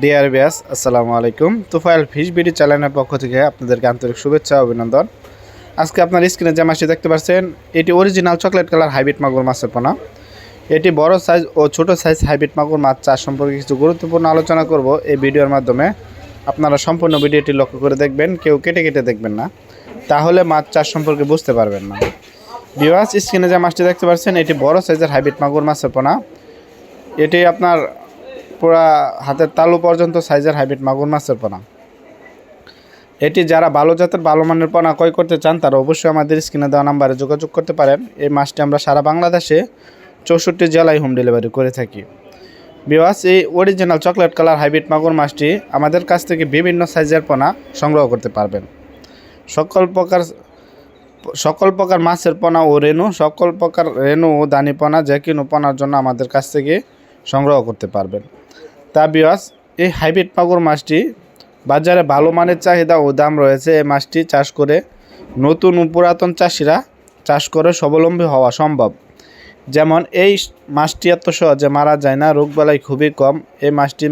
Deer ব্যাস আসসালামু আলাইকুম। তুফাইল ফিশ বিডি চ্যানেলের পক্ষ থেকে আপনাদেরকে আন্তরিক শুভেচ্ছা, অভিনন্দন। আজকে আপনার স্ক্রিনে যে মাছটি দেখতে পাচ্ছেন, এটি অরিজিনাল চকলেট কালার হাইব্রিড মাগুর মাছের পোনা। এটি বড় সাইজ ও ছোট সাইজ হাইব্রিড মাগুর মাছ চাষ সম্পর্কে কিছু গুরুত্বপূর্ণ আলোচনা করব এই ভিডিওর মাধ্যমে। আপনারা সম্পূর্ণ ভিডিওটি লক্ষ্য করে দেখবেন, কেউ কেটে কেটে দেখবেন না। তাহলে মাছ চাষ সম্পর্কে বুঝতে পারবেন না। বিওয়াস স্ক্রিনে যে মাছটি দেখতে পাচ্ছেন, এটি বড় সাইজের হাইব্রিড মাগুর মাছের পোনা। এটি আপনার পুরা হাতের তালু পর্যন্ত সাইজের হাইব্রিড মাগুর মাছের পোনা। এটি যারা ভালো জাতের, ভালো মানের পোনা ক্রয় করতে চান, তারা অবশ্যই আমাদের স্ক্রিনে দেওয়া নাম্বারে যোগাযোগ করতে পারেন। এই মাছটি আমরা সারা বাংলাদেশে চৌষট্টি জেলায় হোম ডেলিভারি করে থাকি। বিওয়াস এই অরিজিনাল চকলেট কালার হাইব্রিড মাগুর মাছটি আমাদের কাছ থেকে বিভিন্ন সাইজের পোনা সংগ্রহ করতে পারবেন। সকল প্রকার সকল প্রকার মাছের পোনা ও রেণু, সকল প্রকার রেণু ও দানি পোনা, যে কোনো পোনার জন্য আমাদের কাছ থেকে সংগ্রহ করতে পারবেন। তা বিয়াস এই হাইব্রিড মাগুর মাছটি বাজারে ভালো মানের চাহিদা ও দাম রয়েছে। এই মাছটি চাষ করে নতুন পুরাতন চাষিরা চাষ করে স্বাবলম্বী হওয়া সম্ভব। যেমন এই মাছটি এত সহজে মারা যায় না রোগবালাই খুবই কম। এই মাছটি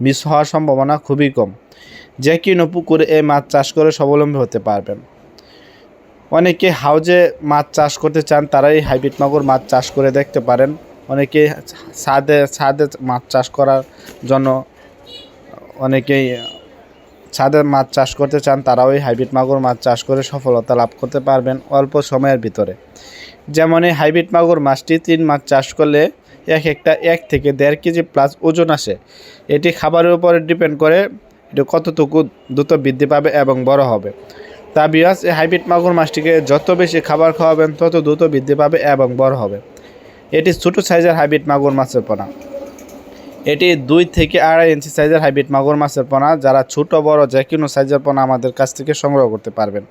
মিস হওয়ার সম্ভাবনা খুবই কম। যে কোনো পুকুরে এই মাছ চাষ করে স্বাবলম্বী হতে পারবেন। অনেকে হাউজে মাছ চাষ করতে চান তারা এই হাইব্রিড মাগুর মাছ চাষ করে দেখতে পারেন। অনেকে ছাদে ছাদে মাছ চাষ করার জন্য অনেকেই ছাদে মাছ চাষ করতে চান, তারাও এই হাইব্রিড মাগুর মাছ চাষ করে সফলতা লাভ করতে পারবেন অল্প সময়ের ভিতরে। যেমন এই হাইব্রিড মাগুর মাছটি তিন মাছ চাষ করলে এক একটা এক থেকে দেড় কেজি প্লাস ওজন আসে। এটি খাবারের উপরে ডিপেন্ড করে এটি কতটুকু দ্রুত বৃদ্ধি পাবে এবং বড় হবে। তা বিয়াস এই হাইব্রিড মাগুর মাছটিকে যত বেশি খাবার খাওয়াবেন, তত দ্রুত বৃদ্ধি পাবে এবং বড় হবে। এটি ছোট সাইজের হাইব্রিড মাগুর মাছের পোনা। এটি দুই থেকে আড়াই ইঞ্চি সাইজের হাইব্রিড মাগুর মাছের পোনা, যারা ছোট, বড় যে কোনো সাইজের পোনা আমাদের কাছ থেকে সংগ্রহ করতে পারবেন।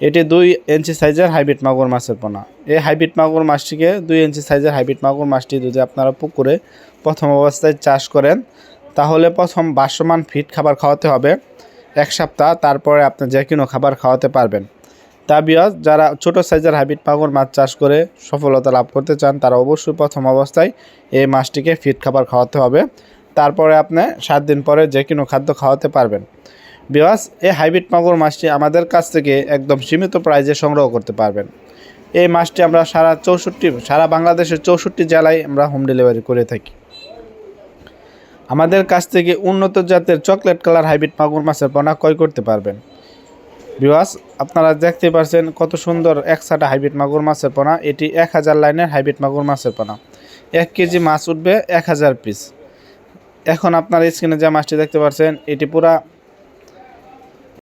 এটি দুই ইঞ্চি সাইজের হাইব্রিড মাগুর মাছের পোনা। এই হাইব্রিড মাগুর মাছটিকে দুই ইঞ্চি সাইজের হাইব্রিড মাগুর মাছটি যদি আপনারা পুকুরে প্রথম অবস্থায় চাষ করেন, তাহলে প্রথম বাসমান ফিট খাবার খাওয়াতে হবে। এক সপ্তাহ, তারপরে আপনি যে কোনো খাবার খাওয়াতে পারবেন। তা বিয়াজ যারা ছোট সাইজের হাইব্রিড মাগুর মাছ চাষ করে সফলতা লাভ করতে চান, তারা অবশ্যই প্রথম অবস্থায় এই মাছটিকে ফিট খাবার খাওয়াতে হবে। তারপরে আপনি সাত দিন পরে যে কোনো খাদ্য খাওয়াতে পারবেন। বিয়াস, এই হাইব্রিড মাগুর মাছটি আমাদের কাছ থেকে একদম সীমিত প্রাইজে সংগ্রহ করতে পারবেন। এই মাছটি আমরা সারা চৌষট্টি, সারা বাংলাদেশের চৌষট্টি জেলায় আমরা হোম ডেলিভারি করে থাকি। আমাদের কাছ থেকে উন্নত জাতের চকলেট কালার হাইব্রিড মাগুর মাছের পোনা ক্রয় করতে পারবেন। বিওয়াস আপনারা দেখতে পারছেন কত সুন্দর একসাটা হাইব্রিড মাগুর মাছের পোনা। এটি এক হাজার লাইনের হাইব্রিড মাগুর মাছের পোনা। এক কেজি মাছ উঠবে এক হাজার পিস। এখন আপনার স্ক্রিনে যে মাছটি দেখতে পাচ্ছেন, এটি পুরা